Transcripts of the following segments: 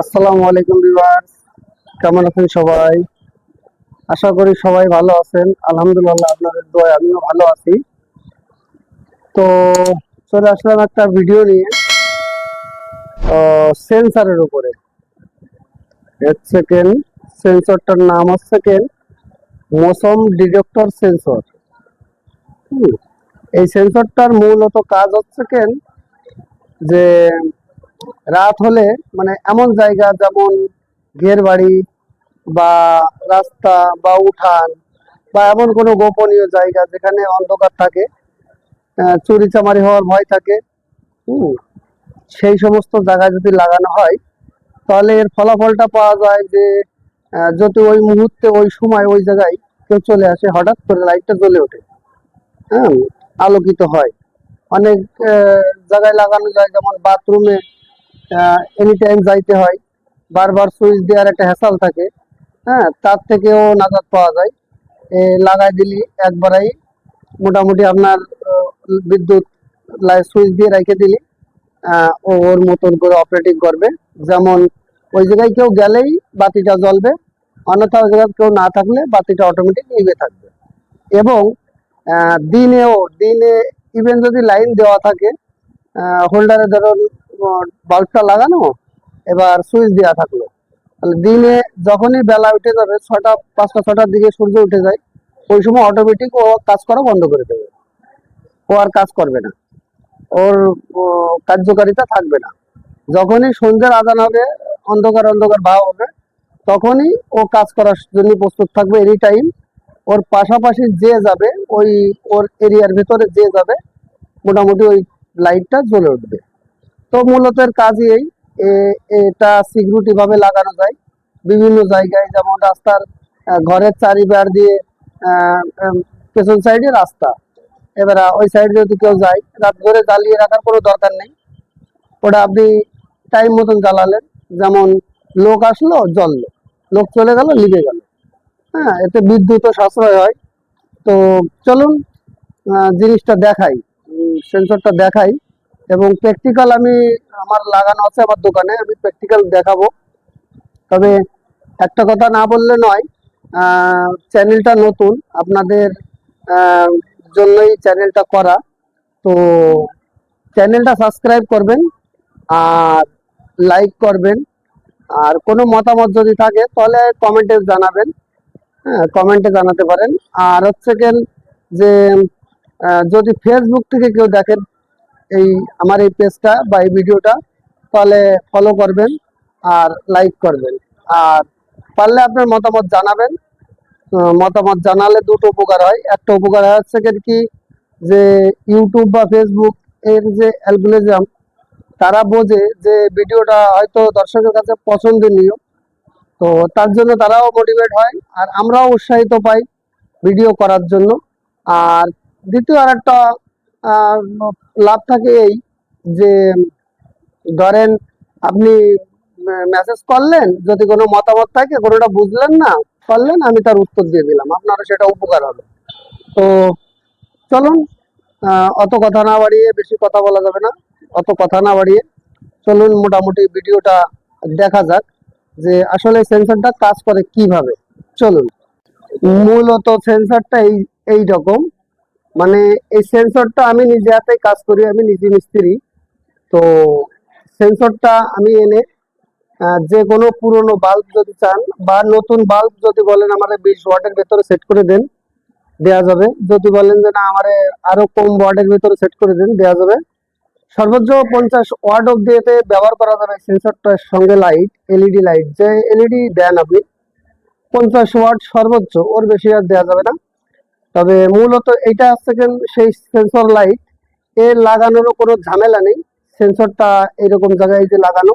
আসসালামু আলাইকুম বিভার কেমন আছেন সবাই? আশা করি সবাই ভালো আছেন। আলহামদুলিল্লাহ আপনাদের দোয়ায় আমিও ভালো আছি। তো চলে আসলাম একটা ভিডিও নিয়ে। সেন্সারের উপরে। এক সেকেন্ড, সেন্সরটার নাম হচ্ছে সেকেন্ড মৌসম ডিটেক্টর সেন্সর। এই সেন্সরটার মূলত কাজ হচ্ছে কেন যে রাত হলে মানে এমন জায়গা যেমন ঘের বাড়ি বা রাস্তা বা উঠান বা এমন কোনো গোপনীয় জায়গা যেখানে অন্ধকার থাকে চুরি চামারি হওয়ার ভয় থাকে সেই সমস্ত জায়গায় যদি লাগানো হয়, তাহলে এর ফলাফলটা পাওয়া যায় যে যদি ওই মুহূর্তে, ওই সময়, ওই জায়গায় কেউ চলে আসে, হঠাৎ করে লাইটটা জ্বলে ওঠে হ্যাঁ আলোকিত হয়। অনেক জায়গায় লাগানো যায়, যেমন বাথরুমে এনি টাইম যাইতে হয়, বারবার সুইচ দেওয়ার একটা হ্যাসাল থাকে হ্যাঁ তার থেকেও নাজাদ পাওয়া যায়। এ, লাগাই দিলি, একবারেই মোটামুটি আপনার বিদ্যুৎ সুইচ দিয়ে রেখে দিলি ওর মতন করে অপারেটিং করবে। যেমন ওই জায়গায় কেউ গেলেই বাতিটা জ্বলবে, অন্যথা ওই জায়গায় কেউ না থাকলে বাতিটা অটোমেটিক নিভে থাকবে। এবং দিনেও, দিনে ইভেন যদি লাইন দেওয়া থাকে হোল্ডারে ধরুন বাল্বটা লাগানো, এবার সুইচ দেওয়া থাকল। তাহলে দিনে যখনই বেলা উঠে যাবে ছটা পাঁচটা ছটার দিকে সূর্য উঠে যায়, ওই সময় অটোমেটিক ও কাজ করা বন্ধ করে দেবে। ও আর কাজ করবে না। ওর কার্যকারিতা থাকবে না। যখনই সন্ধ্যের আদান হবে, অন্ধকার অন্ধকার ভাব হবে, তখনই ও কাজ করার জন্য প্রস্তুত থাকবে এনি টাইম ওর পাশাপাশি যে যাবে, ওই ওর এরিয়ার ভেতরে যে যাবে, মোটামুটি ওই লাইটটা জ্বলে উঠবে। তো মূলত এর কাজই এই এটা সিকিউরিটি ভাবে লাগানো যায়। বিভিন্ন জায়গায় যেমন রাস্তার ঘরের চারিবার দিয়ে পেছন সাইডে রাস্তা। এবার ওই সাইডে যদি কেউ যায়। রাত ধরে জ্বালিয়ে রাখার কোনো দরকার নেই। ওটা আপনি টাইম মতন জ্বালালেন। যেমন লোক আসলো, জ্বললো। লোক চলে গেল লিভে গেল। হ্যাঁ এতে বিদ্যুৎও সাশ্রয় হয়। তো চলুন জিনিসটা দেখাই। সেন্সরটা দেখাই। এবং প্র্যাকটিক্যাল আমি আমার লাগানো আছে আমার দোকানে, আমি প্র্যাকটিক্যাল দেখাবো। তবে একটা কথা না বললে নয় চ্যানেলটা নতুন, আপনাদের জন্যই চ্যানেলটা করা। তো চ্যানেলটা সাবস্ক্রাইব করবেন আর লাইক করবেন। আর কোনো মতামত যদি থাকে, তাহলে কমেন্টে জানাবেন। হ্যাঁ কমেন্টে জানাতে পারেন। আর হচ্ছে যে যদি ফেসবুক থেকে কেউ দেখেন এই আমার এই পেজটা বা এই ভিডিওটা তাহলে ফলো করবেন আর লাইক করবেন। আর পারলে আপনার মতামত জানাবেন। মতামত জানালে দুটো উপকার হয়। একটা উপকার হয় হচ্ছে কি যে ইউটিউব বা ফেসবুক এর যে অ্যালগোরিজম তারা বোঝে যে ভিডিওটা হয়তো দর্শকের কাছে পছন্দনীয়। তো তার জন্য তারাও মোটিভেট হয় আর আমরাও উৎসাহিত পাই ভিডিও করার জন্য। আর দ্বিতীয় আর একটা লাভ থাকে এই যে, ধরেন আপনি মেসেজ করলেন, যদি কোনো মতামত থাকে, কোনোটা বুঝলেন না, করলেন, আমি তার উত্তর দিয়ে দিলাম। আপনারও সেটা উপকার হবে। তো চলুন অত কথা না বাড়িয়ে বেশি কথা বলা যাবে না। অত কথা না বাড়িয়ে চলুন, মোটামুটি ভিডিওটা দেখা যাক যে আসলে সেন্সরটা কাজ করে কীভাবে। চলুন। মূলত সেন্সরটা এই এই রকম মানে এই সেন্সরটা আমি নিজে হাতে কাজ করি, আমি নিজে মিস্ত্রি। তো সেন্সরটা আমি এনে যে কোনো পুরনো বাল্ব যদি চান বা নতুন বাল্ব যদি বলেন আমার বিশ ওয়াটের ভেতরে সেট করে দেন, দেয়া যাবে। যদি বলেন যে না, আমারে আরও কম ওয়াটের ভেতরে সেট করে দেন, দেয়া যাবে। সর্বোচ্চ পঞ্চাশ ওয়াট অব্দি এতে ব্যবহার করা যাবে সেন্সরটার সঙ্গে লাইট এলইডি লাইট যে এলইডি দেন আপনি, পঞ্চাশ ওয়াট সর্বোচ্চ, ওর বেশি আর দেওয়া যাবে না। তবে মূলত এটা সেকেন্ড সেই সেন্সর লাইটের লাগানোরও কোনো ঝামেলা নেই। সেন্সরটা এরকম জায়গায় যে লাগানো।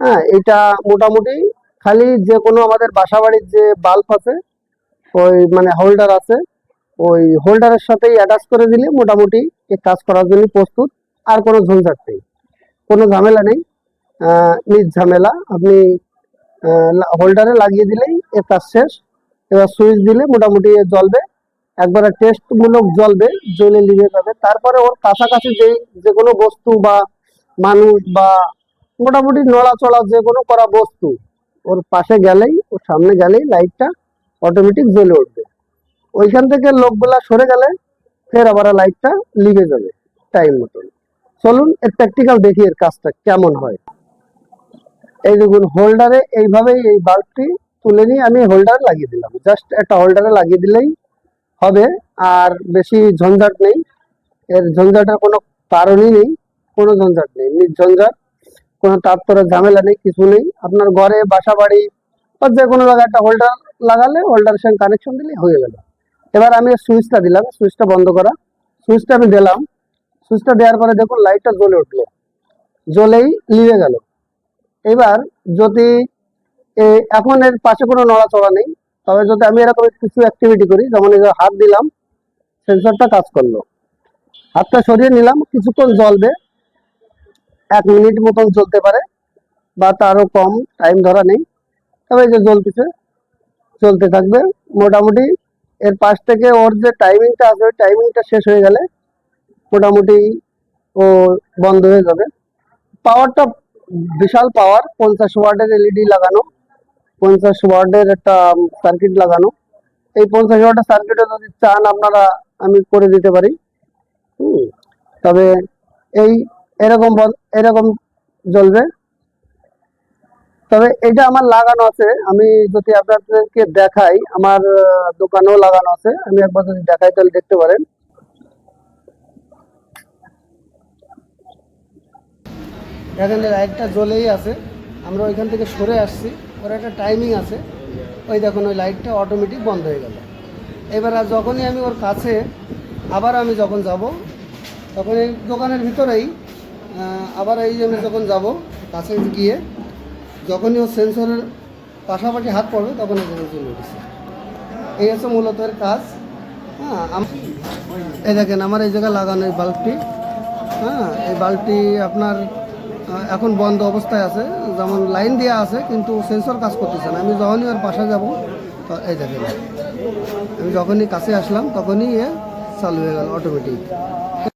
হ্যাঁ এটা মোটামুটি খালি যে কোনো আমাদের বাসা বাড়ির যে বাল্ব আছে, ওই মানে হোল্ডার আছে, ওই হোল্ডারের সাথেই অ্যাটাচ করে দিলে মোটামুটি কাজ করার জন্য প্রস্তুত। আর কোনো ঝঞ্ঝাট নেই। কোনো ঝামেলা নেই। নিজ ঝামেলা। আপনি হোল্ডারে লাগিয়ে দিলেই এর কাজ শেষ। এবার সুইচ দিলে মোটামুটি এ জ্বলবে। একবারে টেস্ট মূলক জ্বলবে, জ্বলে লিভে যাবে। তারপরে ওর কাছাকাছি যেই যে কোনো বস্তু বা মানুষ বা মোটামুটি নড়াচড়া যে কোনো করা বস্তু, ওর পাশে গেলেই, ওর সামনে গেলেই লাইটটা অটোমেটিক জ্বলে উঠবে। ওইখান থেকে লোকগুলা সরে গেলে ফের আবার লাইটটা লিভে যাবে টাইম মতন। চলুন এর প্র্যাকটিক্যাল দেখি এর কাজটা কেমন হয়। এই দেখুন হোল্ডারে এইভাবেই এই বাল্বটি তুলে নিয়ে আমি হোল্ডারে লাগিয়ে দিলাম। জাস্ট একটা হোল্ডারে লাগিয়ে দিলেই হবে, আর বেশি ঝঞ্ঝাট নেই। এর ঝঞ্ঝাটের কোনো কারণই নেই, কোনো ঝঞ্ঝাট নেই। নির্ঝঞ্ঝাট কোনো তারপরে ঝামেলা নেই, কিছু নেই। আপনার ঘরে বাসা বাড়ি বা যে কোনো জায়গায় একটা হোল্ডার লাগালে হোল্ডারের সঙ্গে কানেকশন দিলে হয়ে গেল। এবার আমি সুইচটা দিলাম সুইচটা বন্ধ করা। সুইচটা আমি দিলাম। সুইচটা দেওয়ার পরে দেখুন লাইটটা জ্বলে উঠল। জ্বলেই লিভে গেল। এবার যদি এখন এর পাশে কোনো নড়াচড়া নেই তবে যদি আমি এরকম কিছু অ্যাক্টিভিটি করি, যেমন হাত দিলাম সেন্সরটা কাজ করল। হাতটা সরিয়ে নিলাম, কিছুক্ষণ জ্বলবে। এক মিনিট মতন চলতে পারে, বা তারও কম টাইম ধরা নেই। তবে যে জ্বলতেছে চলতে থাকবে। মোটামুটি এর পাশ থেকে ওর যে টাইমিংটা আছে, ওই টাইমিংটা শেষ হয়ে গেলে মোটামুটি ও বন্ধ হয়ে যাবে। পাওয়ারটা বিশাল পাওয়ার পঞ্চাশ ওয়াটের এলইডি লাগানো। পঞ্চাশ ওয়ার্ডের একটা সার্কিট লাগানো। এই পঞ্চাশ ওয়াটের সার্কিটে যদি চান, আপনারা, আমি করে দিতে পারি। তবে এই এরকম এরকম জ্বলবে। তবে এটা আমার লাগানো আছে। আমি যদি আপনাদেরকে দেখাই, আমার দোকানেও লাগানো আছে। আমি একবার যদি দেখাই, তাহলে দেখতে পারেন। দেখেন লাইটটা জ্বলেই আছে। আমরা ওইখান থেকে সরে আসছি। ওর একটা টাইমিং আছে। ওই দেখুন, ওই লাইটটা অটোমেটিক বন্ধ হয়ে গেল। এবার আর যখনই আমি ওর কাছে, আবার আমি যখন যাব, তখন এই দোকানের ভিতরেই আবার এই আমি যখন যাব, কাছে গিয়ে, যখনই ওর সেন্সরের পাশাপাশি হাত পড়বে, তখন এই দেখুন চলে উঠেছে। এই হচ্ছে মূলত এর কাজ। হ্যাঁ এই দেখেন, আমার এই জায়গায় লাগানো এই বাল্বটি হ্যাঁ এই বাল্বটি আপনার এখন বন্ধ অবস্থায় আছে। যেমন লাইন দেওয়া আছে, কিন্তু সেন্সর কাজ করতেছে না। আমি যখনই ওর পাশে যাব, তো এই জায়গায় আমি যখনই কাছে আসলাম, তখনই এ চালু হয়ে গেল অটোমেটিক